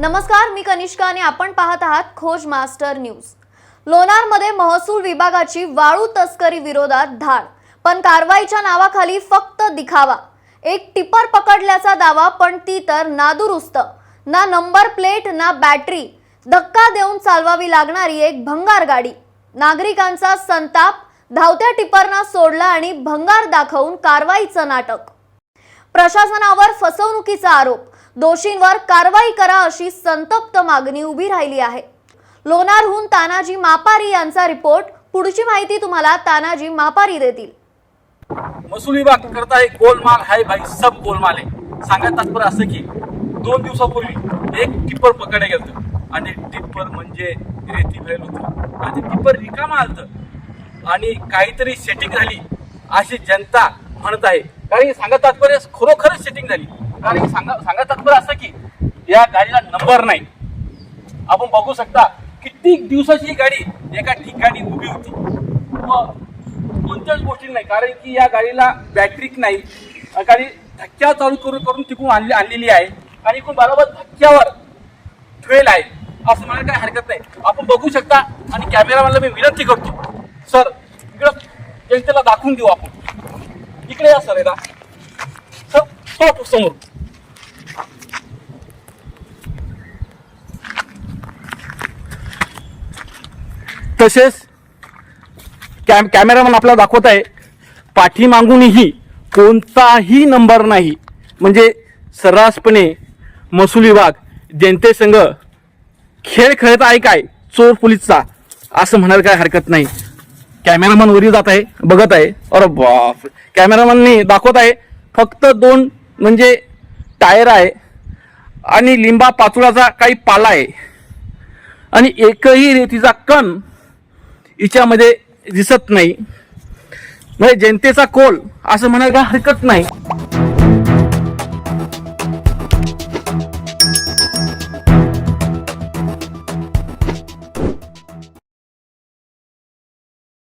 नमस्कार मी कनिष्का आणि आपण पाहत आहात खोज मास्टर न्यूज. लोणारमध्ये महसूल विभागाची वाळू तस्करी विरोधात धाड. पण कारवाईच्या नावाखाली फक्त दिखावा. एक टिपर पकडल्याचा दावा पण ती तर नादुरुस्त. ना नंबर प्लेट ना बॅटरी. धक्का देऊन चालवावी लागणारी एक भंगार गाडी. नागरिकांचा संताप धावत्या टिपरना सोडला आणि भंगार दाखवून कारवाईचं नाटक. प्रशासनावर फसवणुकीचा आरोप. दोषींवर कारवाई करा अशी संतप्त मागणी उभी राहिली आहे. लोणारहून तानाजी मापारी यांचा रिपोर्ट. पुढची माहिती तुम्हाला तानाजी मापारी देतील. महसूल विभाग करता है गोलमाल हाय भाई सब गोलमाल आहे. सांगत तात्पर्य असं की दोन दिवसापूर्वी एक टिप्पर पकडलं गेलं आणि टिप्पर म्हणजे रेती भरेल होतं. आणि टिप्पर रिकामा आलतं. आणि काहीतरी सेटिंग झाली अशी जनता म्हणत आहे कारण की सांगा तात्पर्य खरोखरच सेटिंग झाली. कारण की सांगा सांगा तात्पर्य असं की या गाडीला नंबर नाही. आपण बघू शकता किती दिवसाची ही गाडी एका ठिकाणी उभी होती. व कोणत्याच गोष्टी नाही. कारण की या गाडीला बॅटरीक नाही. गाडी धक्क्या चालू करून करून टिकून आणली आणलेली आहे. आणि इकडून बरोबर धक्क्यावर ट्वेल आहे. असं मला काही हरकत नाही. आपण बघू शकता आणि कॅमेरामॅनला मी विनंती करतो. सर इकडं जनतेला दाखवून देऊ आपण. इकडे या सर एकदा समोर. तसेच कॅम कॅमेरामन आपल्याला दाखवत आहे पाठीमागूनही कोणताही नंबर नाही. म्हणजे सर्रासपणे महसूल विभाग जनतेसंग खेळ खेळत आहे काय चोर पोलीसचा असं म्हणायला काय हरकत नाही. कॅमेरामन वरी जात आहे बघत आहे. अरे बाप कॅमेरामननी दाखवत आहे फक्त दोन म्हणजे टायर आहे आणि लिंबा पाचोळाचा काही पाला आहे. आणि एकही रेतीचा कण हिच्यामध्ये दिसत नाही. म्हणजे जनतेचा कोल असं म्हणायला हरकत नाही.